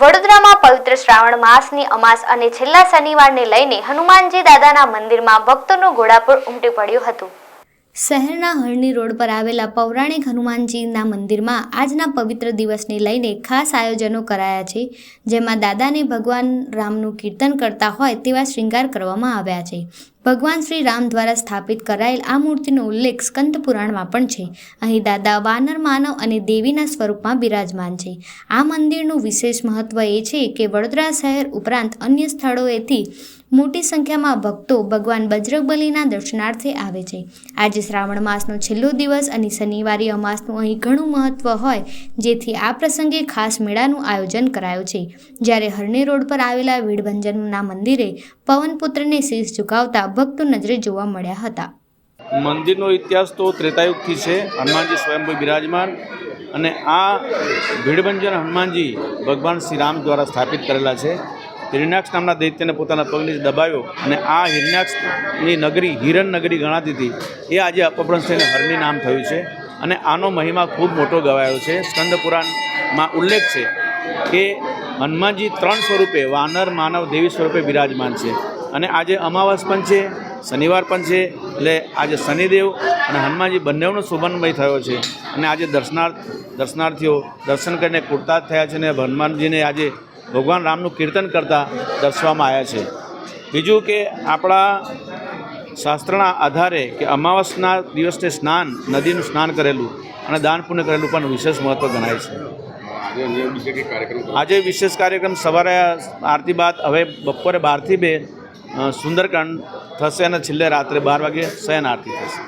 વડોદરામાં પવિત્ર શ્રાવણ માસની અમાસ અને છેલ્લા શનિવારને લઈને હનુમાનજી દાદાના મંદિરમાં ભક્તોનું ઘોડાપુર ઉમટી પડ્યું હતું. શહેરના હરણી રોડ પર આવેલા પૌરાણિક હનુમાનજીના મંદિરમાં આજના પવિત્ર દિવસને લઈને ખાસ આયોજનો કરાયા છે, જેમાં દાદાને ભગવાન રામનું કીર્તન કરતા હોય તેવા શ્રૃંગાર કરવામાં આવ્યા છે. ભગવાન શ્રી રામ દ્વારા સ્થાપિત કરાયેલ આ મૂર્તિનો ઉલ્લેખ સ્કંદ પુરાણમાં પણ છે. અહીં દાદા વાનર માનવ અને દેવીના સ્વરૂપમાં બિરાજમાન છે. આ મંદિરનું વિશેષ મહત્વ એ છે કે વડોદરા શહેર ઉપરાંત અન્ય સ્થળોએથી મોટી સંખ્યામાં ભક્તો ભગવાન બજરંગબલીના દર્શનાર્થે આવે છે. આજે શ્રાવણ માસનો છેલ્લો દિવસ અને શનિવારી અમાસનું અહીં ઘણું મહત્વ હોય, જેથી આ પ્રસંગે ખાસ મેળાનું આયોજન કરાયું છે. જ્યારે હરણી રોડ પર આવેલા વીડભંજનના મંદિરે પવનપુત્રને શીશ ઝુકાવતા ભક્તો નજરે જોવા મળ્યા હતા. મંદિરનો ઇતિહાસ તો ત્રેતાયુગથી છે, હનુમાનજી સ્વયંભૂ બિરાજમાન અને આ ભીડભંજન હનુમાનજી ભગવાન શ્રી રામ દ્વારા સ્થાપિત કરેલા છે. હિરણ્યાક્ષ નામના દૈત્યને પોતાના પગ નીચે દબાવ્યો અને આ હિરણ્યાક્ષની નગરી, હિરણ નગરી ગણાતી હતી. એ આજે અપભ્રંશ થઈને હરની નામ થયું છે. અને આનો મહિમા ખૂબ મોટો ગવાયો છે. સ્કંદ પુરાણમાં ઉલ્લેખ છે કે હનુમાનજી ત્રણ સ્વરૂપે, વાનર, માનવ દેવી સ્વરૂપે બિરાજમાન છે. અને આજે અમાવાસ પણ છે, શનિવાર પણ છે, એટલે આજે શનિદેવ અને હનુમાનજી બંનેનો શુભનમય થયો છે. અને આજે દર્શનાર્થ, દર્શનાર્થીઓ દર્શન કરીને કુર્તા થયા છે અને હનુમાનજીને આજે ભગવાન રામનું કીર્તન કરતા દર્શવામાં આવ્યા છે. બીજું કે આપણા શાસ્ત્રના આધારે કે અમાવસના દિવસે સ્નાન, નદીનું સ્નાન કરેલું અને દાન પુણ્ય કરેલું પણ વિશેષ મહત્ત્વ ગણાય છે. આજે વિશેષ કાર્યક્રમ સવારે આરતી બાદ, હવે બપોરે બારથી બે સુંદરકાંડ થશે અને છેલ્લે રાત્રે બાર વાગે શયન આરતી થશે.